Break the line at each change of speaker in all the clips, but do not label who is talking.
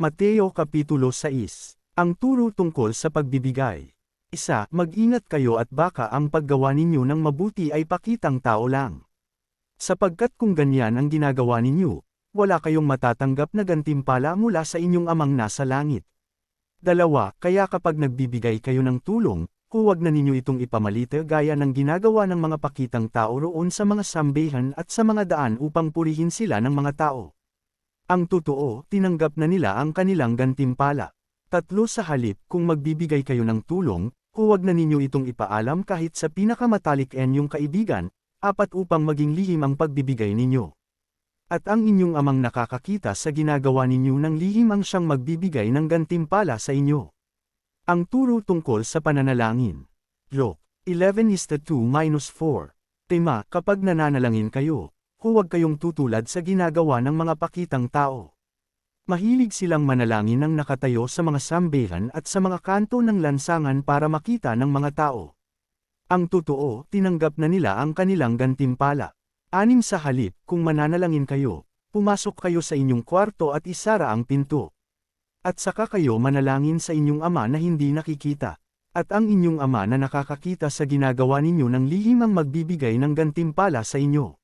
Mateo Kapitulo 6 Ang turo tungkol sa pagbibigay. Isa, mag-ingat kayo at baka ang paggawa ninyo ng mabuti ay pakitang tao lang. Sapagkat kung ganyan ang ginagawa ninyo, wala kayong matatanggap na gantimpala mula sa inyong amang nasa langit. Dalawa, kaya kapag nagbibigay kayo ng tulong, huwag na ninyo itong ipamalite gaya ng ginagawa ng mga pakitang tao roon sa mga sambehan at sa mga daan upang purihin sila ng mga tao. Ang totoo, tinanggap na nila ang kanilang gantimpala. Tatlo sa halip, kung magbibigay kayo ng tulong, huwag na ninyo itong ipaalam kahit sa pinakamatalik enyong kaibigan, apat upang maging lihim ang pagbibigay ninyo. At ang inyong amang nakakakita sa ginagawa ninyo ng lihim ang siyang magbibigay ng gantimpala sa inyo. Ang turo tungkol sa pananalangin. Luke 11 is 2 minus 4. Tema, kapag nananalangin kayo, huwag kayong tutulad sa ginagawa ng mga pakitang tao. Mahilig silang manalangin ng nakatayo sa mga sambehan at sa mga kanto ng lansangan para makita ng mga tao. Ang totoo, tinanggap na nila ang kanilang gantimpala. Anim sa halip, kung mananalangin kayo, pumasok kayo sa inyong kwarto at isara ang pinto. At saka kayo manalangin sa inyong ama na hindi nakikita. At ang inyong ama na nakakakita sa ginagawa ninyo ng lihim ang magbibigay ng gantimpala sa inyo.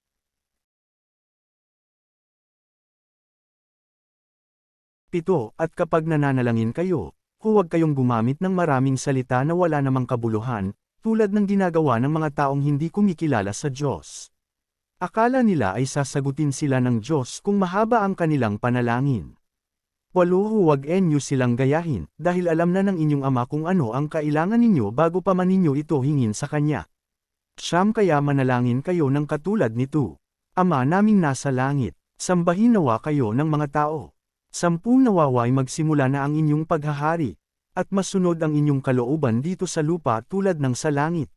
Pito, at kapag nananalangin kayo, huwag kayong gumamit ng maraming salita na wala namang kabuluhan, tulad ng ginagawa ng mga taong hindi kumikilala sa Diyos. Akala nila ay sasagutin sila ng Diyos kung mahaba ang kanilang panalangin. Walo huwag enyo silang gayahin, dahil alam na ng inyong ama kung ano ang kailangan ninyo bago pa man ninyo ito hingin sa Kanya. Siyam kaya manalangin kayo ng katulad nito. Ama naming nasa langit, sambahin nawa kayo ng mga tao. Sampu nawaway magsimula na ang inyong paghahari, at masunod ang inyong kalooban dito sa lupa tulad ng sa langit.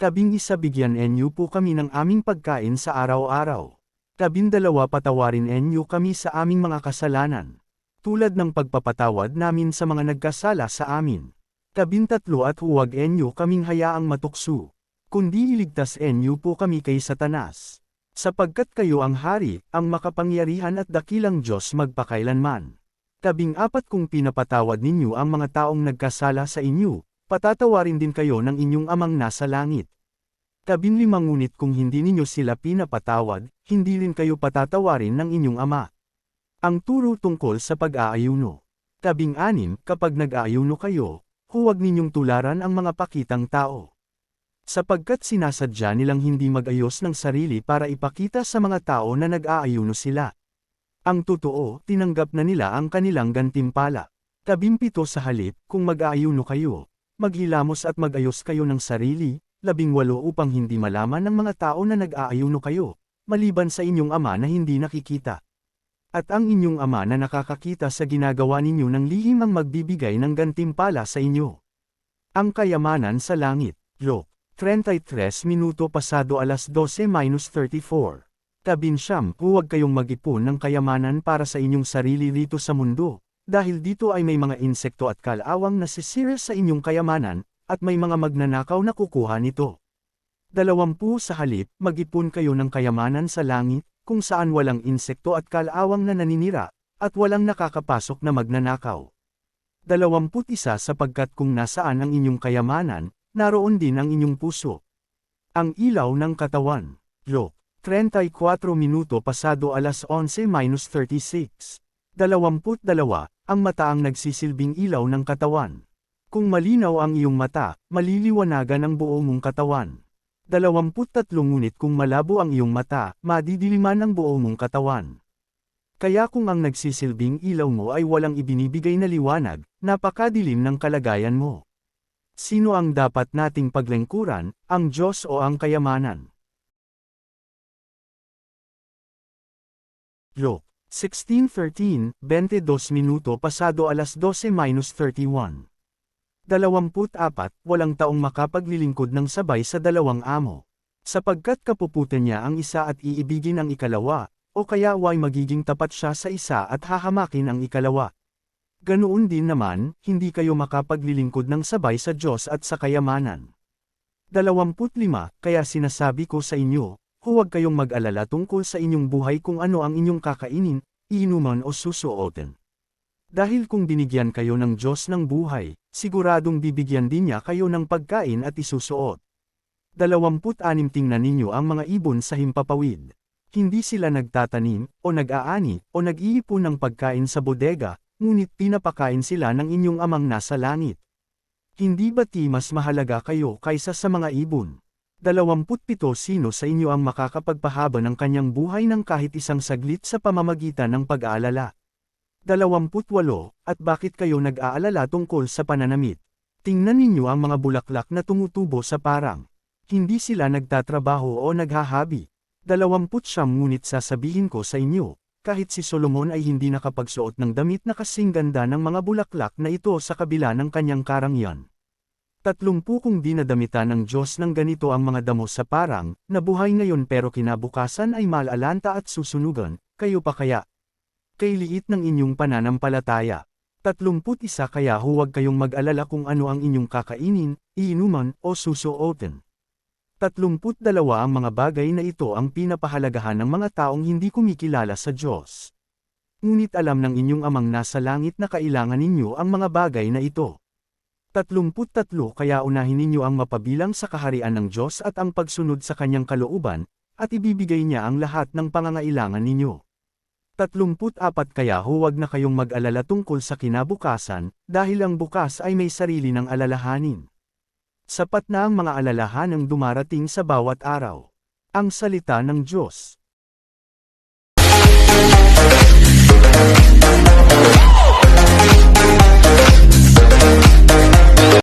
Kabing isa bigyan enyo po kami ng aming pagkain sa araw-araw. Kabindalawa patawarin enyo kami sa aming mga kasalanan. Tulad ng pagpapatawad namin sa mga nagkasala sa amin. Kabintatlo at huwag enyo kaming hayaang matukso. Kundi iligtas enyo po kami kay Satanas. Sapagkat kayo ang hari, ang makapangyarihan at dakilang Diyos magpakailanman. Kabing apat kung pinapatawad ninyo ang mga taong nagkasala sa inyo, patatawarin din kayo ng inyong amang nasa langit. Kabing lima ngunit kung hindi ninyo sila pinapatawad, hindi rin kayo patatawarin ng inyong ama. Ang turo tungkol sa pag-aayuno. Kabing anim, kapag nag-aayuno kayo, huwag ninyong tularan ang mga pakitang tao. Sapagkat sinasadya nilang hindi mag-ayos ng sarili para ipakita sa mga tao na nag-aayuno sila. Ang totoo, tinanggap na nila ang kanilang gantimpala. Kabimpito sa halip, kung mag-aayuno kayo, maghilamos at mag-ayos kayo ng sarili, labing walo upang hindi malaman ng mga tao na nag-aayuno kayo, maliban sa inyong ama na hindi nakikita. At ang inyong ama na nakakakita sa ginagawa ninyo ng lihim ang magbibigay ng gantimpala sa inyo. Ang kayamanan sa langit, Luke 33 minuto pasado alas 12 minus 34. Kabinsyam, huwag kayong mag-ipon ng kayamanan para sa inyong sarili rito sa mundo, dahil dito ay may mga insekto at kalawang nasisira sa inyong kayamanan, at may mga magnanakaw na kukuha nito. Dalawampu sa halip, mag-ipon kayo ng kayamanan sa langit, kung saan walang insekto at kalawang na naninira, at walang nakakapasok na magnanakaw. Dalawamput isa sapagkat kung nasaan ang inyong kayamanan, naroon din ang inyong puso. Ang ilaw ng katawan. Luke 34 minuto pasado alas 11 minus 36. 22. Ang mata ang nagsisilbing ilaw ng katawan. Kung malinaw ang iyong mata, maliliwanagan ang buo mong katawan. 23 ngunit kung malabo ang iyong mata, madidiliman ang buo mong katawan. Kaya kung ang nagsisilbing ilaw mo ay walang ibinibigay na liwanag, napakadilim ng kalagayan mo. Sino ang dapat nating paglengkuran, ang Diyos o ang kayamanan? Luke 16.13, 22 minuto pasado alas 12 minus 31. 24, walang taong makapaglilingkod ng sabay sa dalawang amo. Sapagkat kapuputan niya ang isa at iibigin ang ikalawa, o kaya way magiging tapat siya sa isa at hahamakin ang ikalawa. Ganoon din naman, hindi kayo makapaglilingkod ng sabay sa Diyos at sa kayamanan. 25 Kaya sinasabi ko sa inyo, huwag kayong mag-alala tungkol sa inyong buhay kung ano ang inyong kakainin, iinuman o susuotin. Dahil kung binigyan kayo ng Diyos ng buhay, siguradong bibigyan din niya kayo ng pagkain at isusuot. 26 Tingnan ninyo ang mga ibon sa himpapawid. Hindi sila nagtatanim, o nag-aani, o nag-iipon ng pagkain sa bodega, ngunit pinapakain sila ng inyong amang nasa langit. Hindi ba ti mas mahalaga kayo kaysa sa mga ibon? 27 Sino sa inyo ang makakapagpahaba ng kanyang buhay ng kahit isang saglit sa pamamagitan ng pag-aalala? 28 At bakit kayo nag-aalala tungkol sa pananamit? Tingnan ninyo ang mga bulaklak na tumutubo sa parang. Hindi sila nagtatrabaho o naghahabi. 29 Ngunit sasabihin ko sa inyo, kahit si Solomon ay hindi nakapagsuot ng damit na kasing ganda ng mga bulaklak na ito sa kabila ng kanyang karangyan. Tatlumpu kung dinadamitan ng Diyos ng ganito ang mga damo sa parang, na buhay ngayon pero kinabukasan ay malalanta at susunugan, kayo pa kaya? Kay liit ng inyong pananampalataya. Tatlumput isa kaya huwag kayong mag-alala kung ano ang inyong kakainin, iinuman, o susuotin. Tatlumput dalawa ang mga bagay na ito ang pinapahalagahan ng mga taong hindi kumikilala sa Diyos. Ngunit alam ng inyong amang nasa langit na kailangan ninyo ang mga bagay na ito. Tatlumput tatlo kaya unahin ninyo ang mapabilang sa kaharian ng Diyos at ang pagsunod sa kanyang kalooban, at ibibigay niya ang lahat ng pangangailangan ninyo. Tatlumput apat kaya huwag na kayong mag-alala tungkol sa kinabukasan, dahil ang bukas ay may sarili ng alalahanin. Sapat na ang mga alalahanang dumarating sa bawat araw. Ang salita ng Diyos.